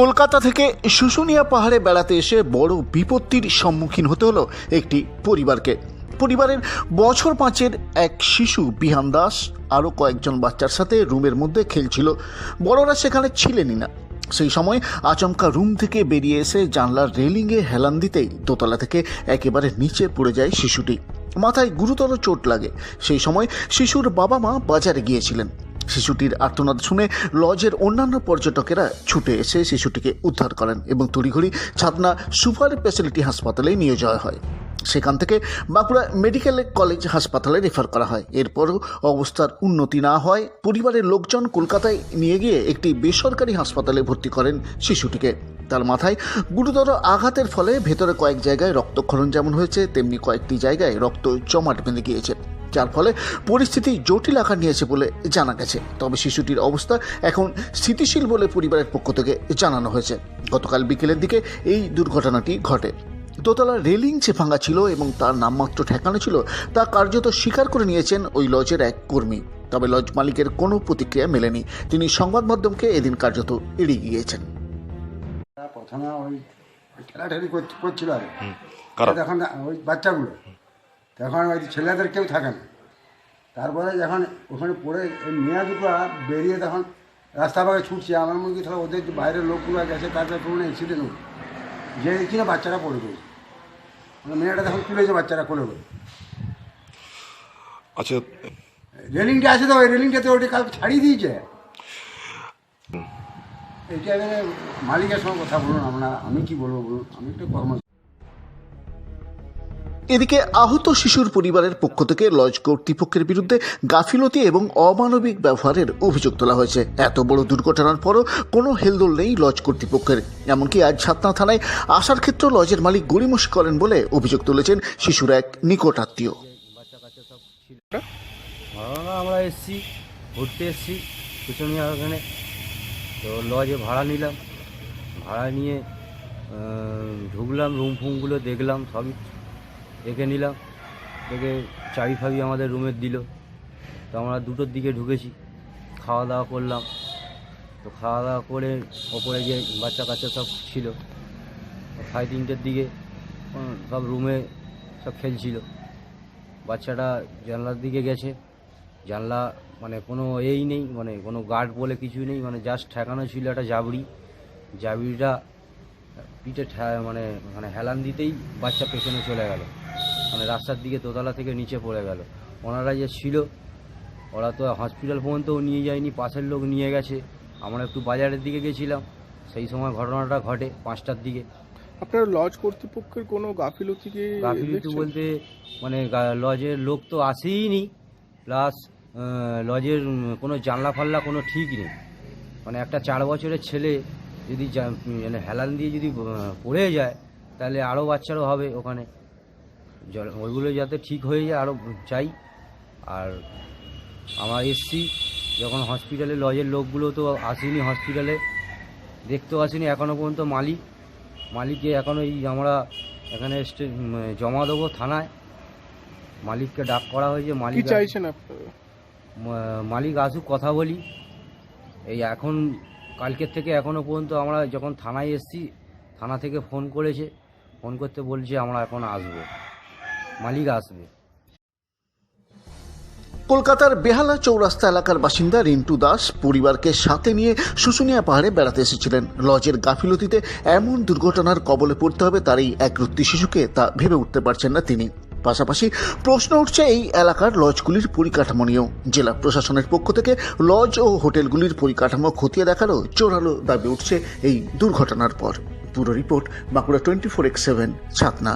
কলকাতা থেকে শুশুনিয়া পাহাড়ে বেড়াতে এসে বড় বিপত্তির সম্মুখীন হতে হলো একটি পরিবারকে। পরিবারের বছর পাঁচের এক শিশু বিহান দাস আরও কয়েকজন বাচ্চার সাথে রুমের মধ্যে খেলছিল। বড়রা সেখানে ছিলেনই না। সেই সময় আচমকা রুম থেকে বেরিয়ে এসে জানলার রেলিংয়ে হেলান দিতেই দোতলা থেকে একেবারে নিচে পড়ে যায় শিশুটি। মাথায় গুরুতর চোট লাগে। সেই সময় শিশুর বাবা মা বাজারে গিয়েছিলেন। শিশুটির আর্তনাদ শুনে লজের অন্যান্য পর্যটকেরা ছুটে এসে শিশুটিকে উদ্ধার করেন এবং তড়িঘড়ি ছাতনা সুপার স্পেশালিটি হাসপাতালে নিয়ে যাওয়া হয়। সেখান থেকে বাঁকুড়া মেডিকেল কলেজ হাসপাতালে রেফার করা হয়। এরপরও অবস্থার উন্নতি না হয়, পরিবারের লোকজন কলকাতায় নিয়ে গিয়ে একটি বেসরকারি হাসপাতালে ভর্তি করেন শিশুটিকে। তার মাথায় গুরুতর আঘাতের ফলে ভেতরে কয়েক জায়গায় রক্তক্ষরণ যেমন হয়েছে, তেমনি কয়েকটি জায়গায় রক্ত জমাট বেঁধে গিয়েছে। যার ফলে পরিস্থিতি জটিল আকার নিয়েছে বলে জানা গেছে। তবে শিশুটির অবস্থা এখন স্থিতিশীল বলে পরিবারের পক্ষ থেকে জানানো হয়েছে। গতকাল বিকেলের দিকে এই দুর্ঘটনাটি ঘটে। দোতলা রেলিং যে ভাঙা ছিল এবং তার নামমাত্র ঠেকানো ছিল তা কার্যত স্বীকার করে নিয়েছেন ওই লজের এক কর্মী। তবে লজ মালিকের কোনো প্রতিক্রিয়া মেলেনি। তিনি সংবাদ মাধ্যমকে এদিন কার্যত এড়িয়ে গিয়েছেন। প্রথমে ওই ঠেলাঠেলি করছিল আর? তখন ওই বাচ্চাগুলো। তখন ওই ছেলেদের কেউ থাকে না। তারপরে যখন ওখানে পড়ে মেয়ে দুটো বেরিয়ে তখন রাস্তা পাকে ছুটছে। আমার মনে হয় তাহলে ওদের বাইরের লোকগুলো গেছে তাদের কোনো অ্যাক্সিডেন্ট হলো যে কিনা বাচ্চারা পড়ে গেছে। মানে মেয়েটা তখন তুলেছে বাচ্চারা কোলে করে আচ্ছা। রেলিংটা আছে তো ওই রেলিংটাতে ওটা কালকে ছাড়িয়ে দিয়েছে। এইটা মালিকের সঙ্গে কথা বলুন আমরা আমি কি বলব বলুন? আমি একটু কর্ম এদিকে আহত শিশুর পরিবারের পক্ষ থেকে লজ কর্তৃপক্ষের বিরুদ্ধে গাফিলতি এবং অমানবিক ব্যবহারের অভিযোগ তোলা হয়েছে। এত বড় দুর্ঘটনার পরও কোনো হেলদোল নেই লজ কর্তৃপক্ষের এমনকি আজ ছাতনা থানায় আসার ক্ষেত্রে লজের মালিক গড়িমসি করেন বলে অভিযোগ তুলেছেন শিশুর এক নিকট আত্মীয় আমরা এসছি, ঘুরতে এসছি ওখানে। তো লজে ভাড়া নিলাম, ভাড়া নিয়ে ঢুকলাম, রুম ফুমগুলো দেখলাম, সবই দেখে নিলাম দেখে চাবি ফাবি আমাদের রুমের দিল। তো আমরা দুটোর দিকে ঢুকেছি, খাওয়া দাওয়া করলাম। তো খাওয়া দাওয়া করে ওপরে যে বাচ্চা কাচ্চা সব ছিল, সাড়ে তিনটের দিকে সব রুমে সব খেলছিল। বাচ্চাটা জানলার দিকে গেছে, জানলা মানে কোনো এই নেই মানে কোনো গার্ড বলে কিছু নেই মানে জাস্ট ঠেকানো ছিল একটা জাবড়ি। জাবড়িটা পিঠে মানে মানে হেলান দিতেই বাচ্চা পেছনে চলে গেল। মানে রাস্তার দিকে দোতলা থেকে নিচে পড়ে গেল। ওনারা যে ছিল ওরা তো হসপিটাল পর্যন্তও নিয়ে যায়নি পাশের লোক নিয়ে গেছে। আমরা একটু বাজারের দিকে গেছিলাম সেই সময় ঘটনাটা ঘটে পাঁচটার দিকে। আপনার লজ কর্তৃপক্ষের কোনো গাফিলতি কি গাফিলতি বলতে মানে লজের লোক তো আসেই নি প্লাস লজের কোনো জানলা ফাল্লা কোনো ঠিক নেই। মানে একটা চার বছরের ছেলে যদি মানে হেলান দিয়ে যদি পড়ে যায় তাহলে আরও বাচ্চারও হবে ওখানে। জল- ওইগুলো যাতে ঠিক হয়ে যায় আরও চাই। আর আমার এসছি যখন হসপিটালে লজের লোকগুলো তো আসেনি হসপিটালে দেখতেও আসেনি এখনও পর্যন্ত মালিক। মালিককে এখন এই আমরা এখানে জমা দেবো থানায়। মালিককে ডাক করা হয়েছে মালিক চাইছেন মালিক আসুক কথা বলি। এই এখন কালকের থেকে এখনও পর্যন্ত আমরা যখন থানায় এসছি থানা থেকে ফোন করেছে। ফোন করতে বলছে আমরা এখন আসব। মালিক আসবে। কলকাতার বেহালা চৌরাস্তা এলাকার বাসিন্দা রিন্টু দাস পরিবারকে সাথে নিয়ে শুশুনিয়া পাহাড়ে বেড়াতে এসেছিলেন। লজের গাফিলতিতে এমন দুর্ঘটনার কবলে পড়তে হবে তার এই একরত্তি শিশুকে তা ভেবে উঠতে পারছেন না তিনি। পাশাপাশি প্রশ্ন উঠছে এই এলাকার লজগুলির পরিকাঠামো নিয়েও জেলা প্রশাসনের পক্ষ থেকে লজ ও হোটেলগুলির পরিকাঠামো খতিয়ে দেখারও জোরালো দাবি উঠছে এই দুর্ঘটনার পর। পুরো report Bankura twenty four x seven, Chhatna.